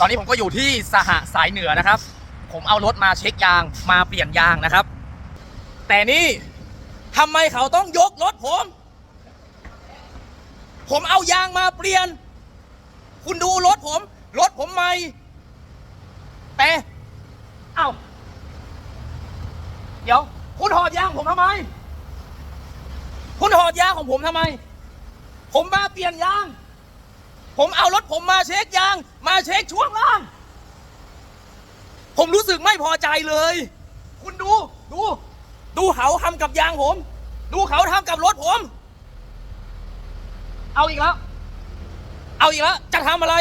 ตอนนี้ผมก็อยู่ที่สหสายเหนือนะครับ ผมเอารถมาเช็คยางมาเปลี่ยนยางนะครับ แต่นี่ทำไมเขาต้องยกรถผม ผมเอายางมาเปลี่ยน คุณดูรถผม รถผมใหม่แต่เอ้า เดี๋ยว คุณถอดยางผมทำไม คุณถอดยางของผมทำไม ผมมาเปลี่ยนยาง ผมเอารถผมมาเช็คยาง มาเช็คช่วงล่าง ผมรู้สึกไม่พอใจเลย คุณดู ดู ดูเขาทำกับยางผม ดูเขาทำกับรถผม เอาอีกแล้ว เอาอีกแล้ว จะทำอะไร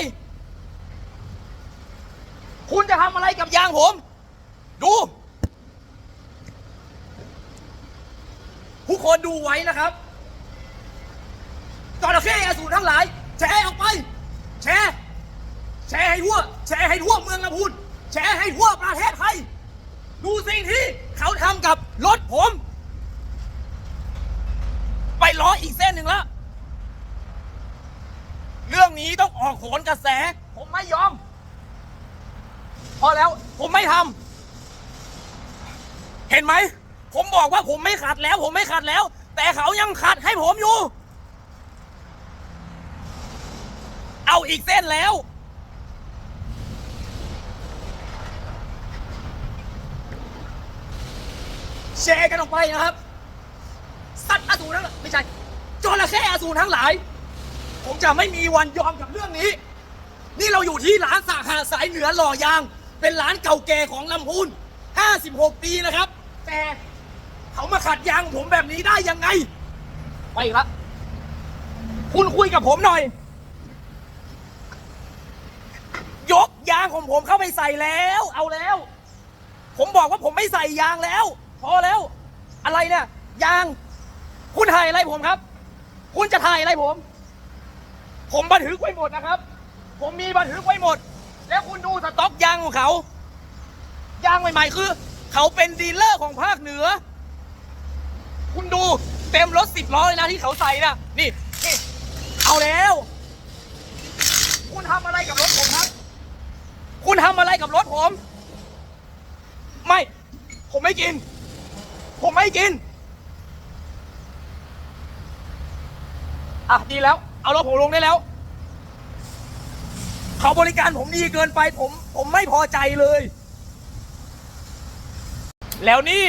คุณจะทำอะไรกับยางผม ดูผู้คนดูไว้นะครับจระเข้อสูรทั้งหลาย แชร์ออกไป แชร์แชร์ให้ทั่ว แชร์ให้ทั่วเมืองลำพูนแชร์ให้ทั่วประเทศไทย ดูสิ่งที่เขาทำกับรถผม ไปล้ออีกเส้นหนึ่งแล้ว เรื่องนี้ต้องออกโหนกระแส ผมไม่ยอม พอแล้วผมไม่ทำ เห็นไหม ผมบอกว่าผมไม่ขัดแล้ว ผมไม่ขัดแล้ว แต่เขายังขัดให้ผมอยู่ เอาอีกเส้นแล้ว แชร์กันออกไปนะครับ สัตว์อสูรทั้งหลายไม่ใช่จระเข้อสูรทั้งหลาย ผมจะไม่มีวันยอมกับเรื่องนี้ นี่เราอยู่ที่ร้านสาขาสายเหนือหล่อยาง เป็นร้านเก่าแก่ของลำพูน56 ปีนะครับ แต่เขามาขัดยางผมแบบนี้ได้ยังไง ไปอีกละคุณคุยกับผมหน่อยกยางของผมเข้าไปใส่แล้ว เอาแล้ว ผมบอกว่าผมไม่ใส่ยางแล้ว พอแล้ว อะไรเนี่ยยาง คุณถ่ายอะไรผมครับ คุณจะถ่ายอะไรผม ผมบันทึกไว้หมดนะครับ ผมมีบันทึกไว้หมด แล้วคุณดูสต็อกยางของเขายางใหม่ๆคือ เขาเป็นดีลเลอร์ของภาคเหนือ คุณดูเต็มรถสิบล้อเลยนะที่เขาใส่นะนี่นี่เอาแล้ว คุณทำอะไรกับรถผมครับ คุณทำอะไร กับรถผม ไม่ ผมไม่กิน ผมไม่กิน อะดีแล้ว เอารถผมลงได้แล้ว เขาบริการผมดีเกินไปผม ผมไม่พอใจเลย แล้วนี่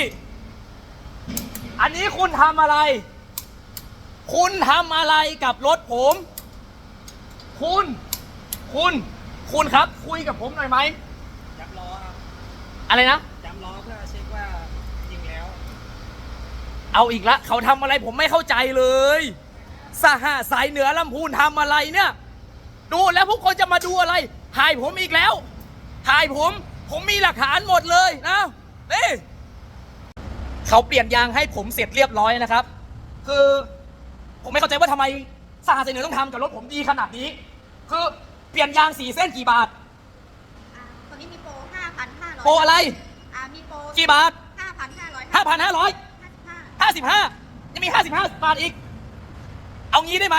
อันนี้คุณทำอะไร คุณทำอะไรกับรถผม คุณ คุณคุณครับ คุยกับผมหน่อยไหม จับล้อครับอะไรนะจับล้อเพื่อเช็คว่ายิงแล้ว เอาอีกละเขาทำอะไรผมไม่เข้าใจเลยสหสายเหนือลำพูนทำอะไรเนี่ย ดูแล้วพวกคนจะมาดูอะไร ถ่ายผมอีกแล้ว ถ่ายผม ผมมีหลักฐานหมดเลยนะนี่เขาเปลี่ยนยางให้ผมเสร็จเรียบร้อยนะครับ คือ ผมไม่เข้าใจว่าทำไมสหสายเหนือต้องทำกับรถผมดีขนาดนี้ คือเปลี่ยนยางสี่เส้นกี่บาท อ่าตอนนี้มีโปร 5,500 โป รอะไร อ่ามีโปรกี่บาท5,500ห้าพันห้าร้อย55ห้าสิบห้ายังมีห้าสิบห้าบาทอีก เอางี้ได้ไหม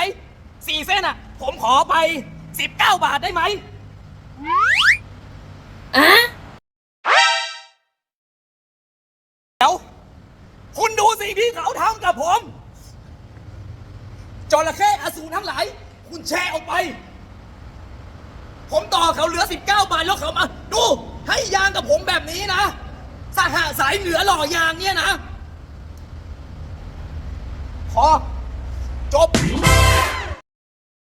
สี่เส้นอะ ผมขอไปสิบเก้าบาทได้ไหมเดี๋ยวคุณดูสิ่งที่เขาทำกับผมจระเข้อสูรทั้งหลาย คุณแชร์ออกไป ผมต่อเขาเหลือ 19 บาทแล้วเขามา ดู ให้ยางกับผมแบบนี้นะสหสายเหนือหล่อยางเนี่ยนะ พอ จบ